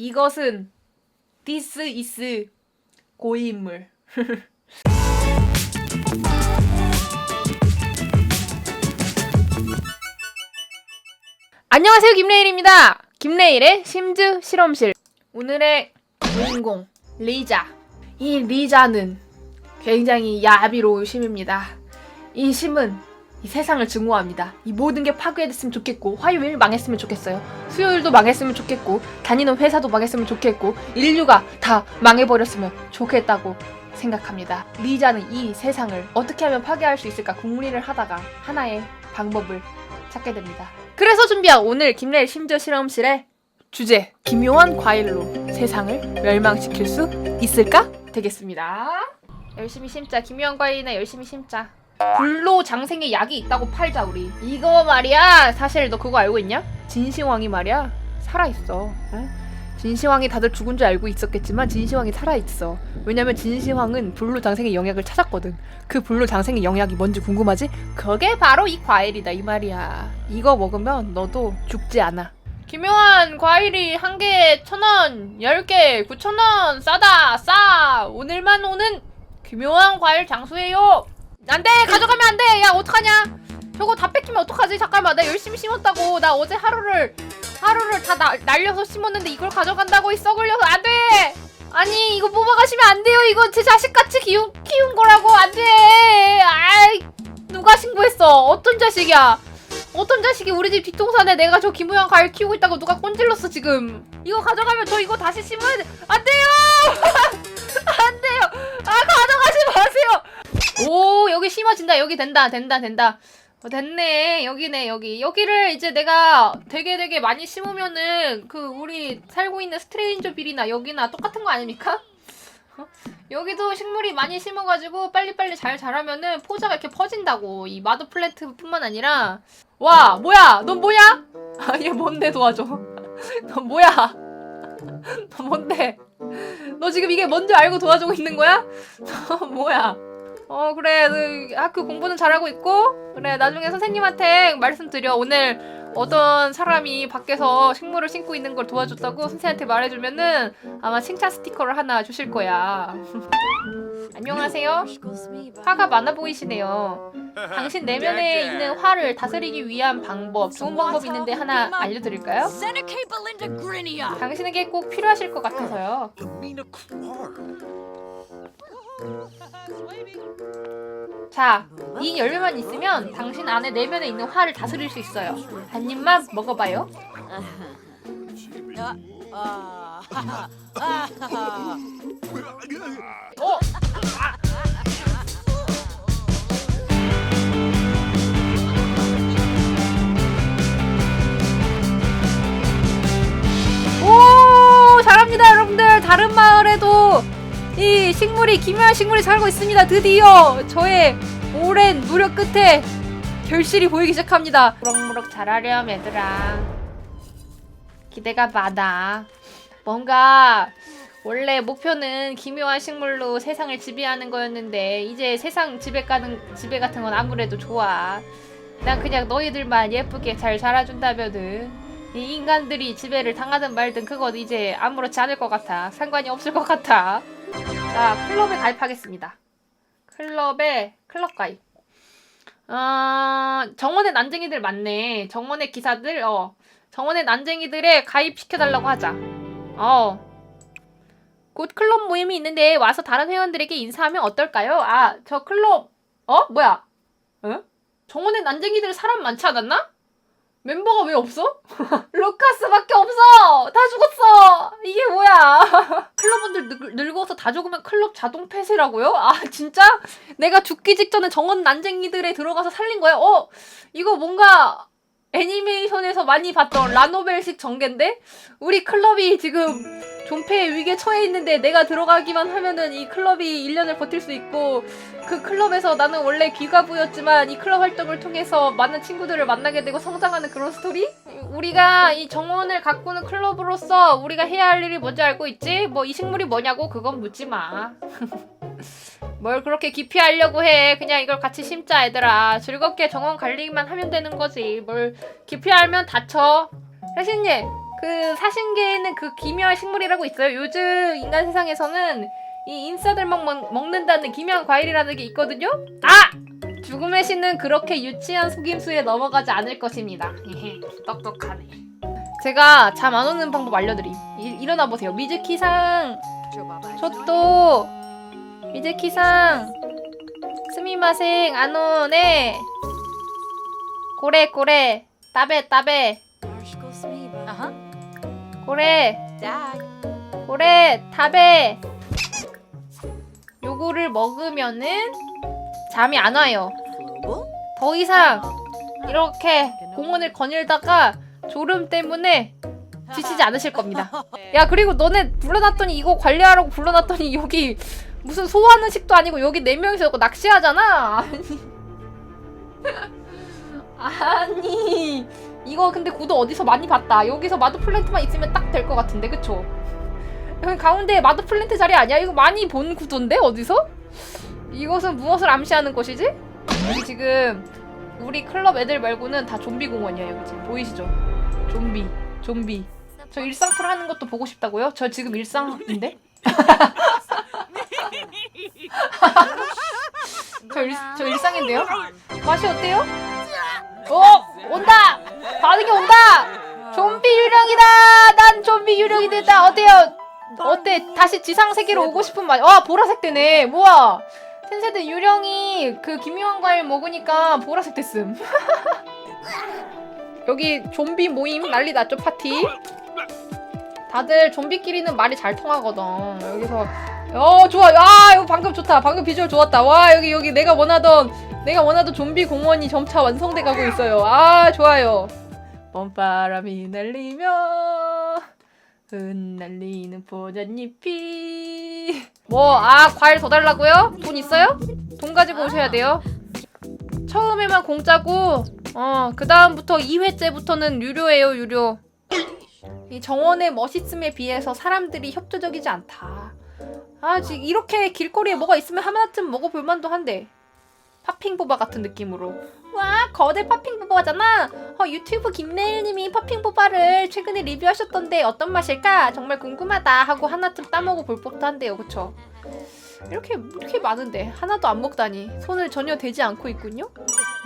이것은 this is 고인물. 안녕하세요 김레일입니다. 김레일의 심즈 실험실. 오늘의 주인공 리자. 이 리자는 굉장히 야비로운 심입니다. 이 심은 이 세상을 증오합니다. 이 모든 게 파괴됐으면 좋겠고 화요일 망했으면 좋겠어요. 수요일도 망했으면 좋겠고 다니는 회사도 망했으면 좋겠고 인류가 다 망해버렸으면 좋겠다고 생각합니다. 리자는 이 세상을 어떻게 하면 파괴할 수 있을까 궁리를 하다가 하나의 방법을 찾게 됩니다. 그래서 준비한 오늘 김래일 심지어 실험실의 주제 기묘한 과일로 세상을 멸망시킬 수 있을까? 되겠습니다. 열심히 심자 기묘한 과일이나 열심히 심자. 불로 장생의 약이 있다고 팔자 우리. 이거 말이야. 사실 너 그거 알고 있냐? 진시황이 말이야 살아 있어. 응? 진시황이 다들 죽은 줄 알고 있었겠지만 진시황이 살아 있어. 왜냐면 진시황은 불로 장생의 영약을 찾았거든. 그 불로 장생의 영약이 뭔지 궁금하지? 그게 바로 이 과일이다 이 말이야. 이거 먹으면 너도 죽지 않아. 기묘한 과일이 한 개에 천 원, 열 개 구천 원, 싸다, 싸. 오늘만 오는 기묘한 과일 장수예요. 안 돼, 가져가면 안 돼. 야, 어떡하냐? 저거 다 뺏기면 어떡하지? 잠깐만, 나 열심히 심었다고. 나 어제 하루를 하루를 다 나, 날려서 심었는데 이걸 가져간다고 이 썩을려서 안 돼. 아니, 이거 뽑아가시면 안 돼요. 이거 제 자식같이 키운 키운 거라고 안 돼. 아이, 누가 신고했어? 어떤 자식이야? 어떤 자식이 우리 집 뒷동산에 내가 저 김우영 과일 키우고 있다고 누가 꼰질렀어 지금 이거 가져가면 저 이거 다시 심어야 돼 안 돼요 안 돼요 아 가져가지 마세요 오 여기 심어진다. 여기 된다. 된다. 된다. 어, 됐네. 여기네 여기. 여기를 이제 내가 되게 되게 많이 심으면은 그 우리 살고 있는 스트레인저 빌이나 여기나 똑같은 거 아닙니까? 어? 여기도 식물이 많이 심어가지고 빨리빨리 잘 자라면은 포자가 이렇게 퍼진다고. 이 마더 플랜트뿐만 아니라. 와 뭐야? 넌 뭐야? 아얘 뭔데? 도와줘. 넌 뭐야? 너 뭔데? 너 지금 이게 뭔지 알고 도와주고 있는 거야? 너 뭐야 어 그래. 너 학교 공부는 잘하고 있고. 그래 나중에 선생님한테 말씀드려. 오늘 어떤 사람이 밖에서 식물을 심고 있는 걸 도와줬다고 선생님한테 말해주면은 아마 칭찬 스티커를 하나 주실 거야. 안녕하세요. 화가 많아 보이시네요. 당신 내면에 있는 화를 다스리기 위한 방법 좋은 방법 있는데 하나 알려드릴까요? 당신에게 꼭 필요하실 것 같아서요 자, 이 열매만 있으면 당신 안에 내면에 있는 화를 다스릴 수 있어요. 한 입만 먹어봐요. 오, 잘합니다, 여러분들. 다른 마을에도 이 식물이 기묘한 식물이 살고 있습니다. 드디어 저의 오랜 노력 끝에 결실이 보이기 시작합니다. 무럭무럭 자라렴, 얘들아. 기대가 많아. 뭔가 원래 목표는 기묘한 식물로 세상을 지배하는 거였는데 이제 세상 지배 가는 지배 같은 건 아무래도 좋아. 난 그냥 너희들만 예쁘게 잘 자라준다면은 이 인간들이 지배를 당하든 말든 그건 이제 아무렇지 않을 것 같아. 상관이 없을 것 같아. 자, 클럽에 가입하겠습니다. 클럽에 클럽 가입. 어, 정원의 난쟁이들 많네. 정원의 기사들, 어, 정원의 난쟁이들에 가입시켜달라고 하자. 어. 곧 클럽 모임이 있는데 와서 다른 회원들에게 인사하면 어떨까요? 아, 저 클럽, 어? 뭐야? 어? 정원의 난쟁이들 사람 많지 않았나? 왜 없어? 루카스밖에 없어! 다 죽었어! 이게 뭐야? 클럽원들 늙, 늙어서 다 죽으면 클럽 자동 폐쇄라고요? 아, 진짜? 내가 죽기 직전에 정원 난쟁이들에 들어가서 살린 거야? 어? 이거 뭔가 애니메이션에서 많이 봤던 라노벨식 전개인데? 우리 클럽이 지금 존폐의 위기에 처해 있는데 내가 들어가기만 하면은 이 클럽이 1년을 버틸 수 있고 그 클럽에서 나는 원래 귀가부였지만 이 클럽 활동을 통해서 많은 친구들을 만나게 되고 성장하는 그런 스토리? 우리가 이 정원을 가꾸는 클럽으로서 우리가 해야 할 일이 뭔지 알고 있지? 뭐 이 식물이 뭐냐고 그건 묻지 마. 뭘 그렇게 깊이 하려고 해. 그냥 이걸 같이 심자, 얘들아. 즐겁게 정원 관리만 하면 되는 거지. 뭘 깊이 알면 다쳐. 혜신님, 그 사신계에는 그 기묘한 식물이라고 있어요. 요즘 인간 세상에서는 이 인싸들만 먹, 먹는다는 기묘한 과일이라는 게 있거든요. 아! 죽음의 신은 그렇게 유치한 속임수에 넘어가지 않을 것입니다. 똑똑하네. 제가 잠 안 오는 방법 알려드림. 일, 일어나 보세요. 미즈키상, 저또 미즈키상, 스미마생 안 오네. 고래 고래 따베 따베. 고래. 고래 탑에 요거를 먹으면은 잠이 안 와요. 더 이상 이렇게 공원을 거닐다가 졸음 때문에 지치지 않으실 겁니다. 야 그리고 너네 불러놨더니 이거 관리하라고 불러놨더니 여기 무슨 소화하는 식도 아니고 여기 네 명이서 이거 낚시하잖아. 아니. 아니 이거 근데 구도 어디서 많이 봤다. 여기서 마드 플랜트만 있으면 딱 될 것 같은데 그쵸? 가운데 마드 플랜트 자리 아니야? 이거 많이 본 구도인데 어디서? 이것은 무엇을 암시하는 것이지? 여기 지금 우리 클럽 애들 말고는 다 좀비 공원이에요 여기 지금 보이시죠? 좀비 좀비 저 일상 풀 하는 것도 보고 싶다고요? 저 지금 일상인데? 저, 일, 저 일상인데요? 맛이 어때요? 어! 온다! 반응이 온다! 좀비 유령이다! 난 좀비 유령이 됐다! 어때요? 어때? 다시 지상 세계로 오고 싶은 말. 와 보라색 되네. 뭐야? 텐세드 유령이 그 기묘한 과일 먹으니까 보라색 됐음. 여기 좀비 모임 난리 났죠 파티. 다들 좀비끼리는 말이 잘 통하거든. 여기서 어 좋아. 아 이거 방금 좋다. 방금 비주얼 좋았다. 와 여기 여기 내가 원하던 내가 원하던 좀비 공원이 점차 완성돼 가고 있어요. 아 좋아요. 봄바람이 날리며 흩날리는 포잣잎이 뭐 아 과일 더 달라고요? 돈 있어요? 돈 가지고 오셔야 돼요 처음에만 공짜고 어 그다음부터 2회째부터는 유료예요 유료 이 정원의 멋있음에 비해서 사람들이 협조적이지 않다 아 지금 이렇게 길거리에 뭐가 있으면 하나쯤 먹어볼 만도 한데 팥핑보바 같은 느낌으로. 와 거대 팥핑보바잖아. 어, 유튜브 김내일님이 팥핑보바를 최근에 리뷰하셨던데 어떤 맛일까? 정말 궁금하다 하고 하나쯤 따먹어 볼 법도 한데요. 그쵸? 이렇게 이렇게 많은데. 하나도 안 먹다니. 손을 전혀 대지 않고 있군요.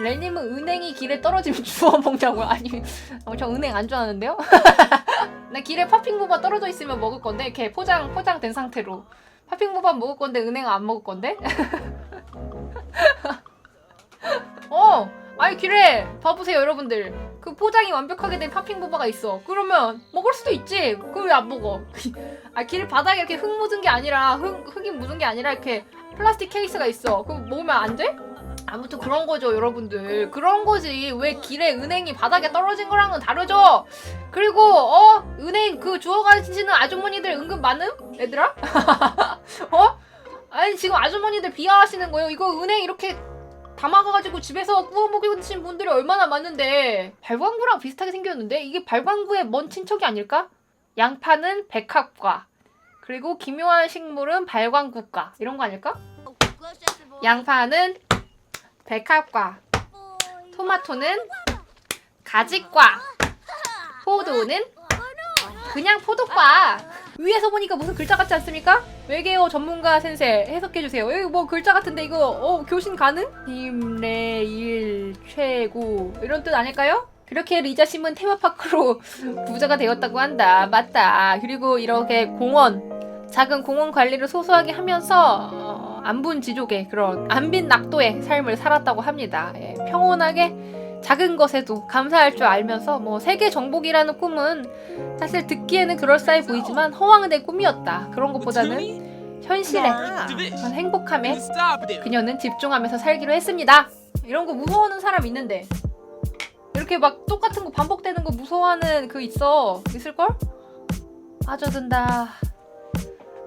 렐님은 은행이 길에 떨어지면 주워 먹냐고. 아니 어, 저 은행 안 좋아하는데요? 나 길에 팥핑보바 떨어져 있으면 먹을 건데 이렇게 포장 포장된 상태로. 팥핑보바 먹을 건데 은행 안 먹을 건데 어! 아니 길에 봐보세요 여러분들. 그 포장이 완벽하게 된 팥핑보바가 있어. 그러면 먹을 수도 있지. 그럼 왜안 먹어? 아 길 바닥에 이렇게 흙 묻은 게 아니라 흙, 흙이 묻은 게 아니라 이렇게 플라스틱 케이스가 있어. 그럼 먹으면 안 돼? 아무튼 그런 거죠 여러분들. 그런 거지. 왜 길에 은행이 바닥에 떨어진 거랑은 다르죠? 그리고 어? 은행 그 주워 가시는 아주머니들 은근 많음? 얘들아? 어 아니 지금 아주머니들 비하하시는 거예요. 이거 은행 이렇게 담아가가지고 집에서 구워 먹으신 분들이 얼마나 많은데. 발광구랑 비슷하게 생겼는데? 이게 발광구의 먼 친척이 아닐까? 양파는 백합과. 그리고 기묘한 식물은 발광구과. 이런 거 아닐까? 양파는 백합과. 토마토는 가지과. 포도는 그냥 포도과 위에서 보니까 무슨 글자 같지 않습니까? 외계어 전문가 센세 해석해주세요. 여기 뭐 글자 같은데 이거 어 교신 가능? 힘내일 최고 이런 뜻 아닐까요? 그렇게 리자 심은 테마파크로 부자가 되었다고 한다. 맞다. 그리고 이렇게 공원 작은 공원 관리를 소소하게 하면서 어, 안분 지족의 그런 안빈 낙도의 삶을 살았다고 합니다. 예, 평온하게 작은 것에도 감사할 줄 알면서 뭐 세계 정복이라는 꿈은 사실 듣기에는 그럴싸해 보이지만 허황된 꿈이었다. 그런 것보다는 현실에 그런 행복함에 그녀는 집중하면서 살기로 했습니다. 이런 거 무서워하는 사람 있는데 이렇게 막 똑같은 거 반복되는 거 무서워하는 그 있어 있을걸? 빠져든다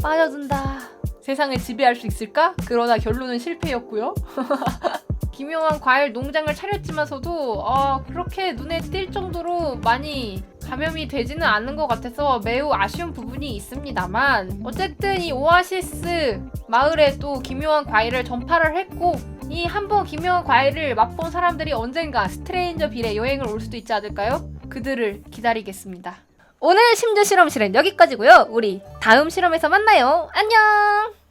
빠져든다 세상을 지배할 수 있을까? 그러나 결론은 실패였고요. 기묘한 과일 농장을 차렸지만서도 어, 그렇게 눈에 띌 정도로 많이 감염이 되지는 않는 것 같아서 매우 아쉬운 부분이 있습니다만 어쨌든 이 오아시스 마을에 또 기묘한 과일을 전파를 했고 이 한번 기묘한 과일을 맛본 사람들이 언젠가 스트레인저 빌에 여행을 올 수도 있지 않을까요? 그들을 기다리겠습니다. 오늘 심즈 실험실은 여기까지고요. 우리 다음 실험에서 만나요. 안녕.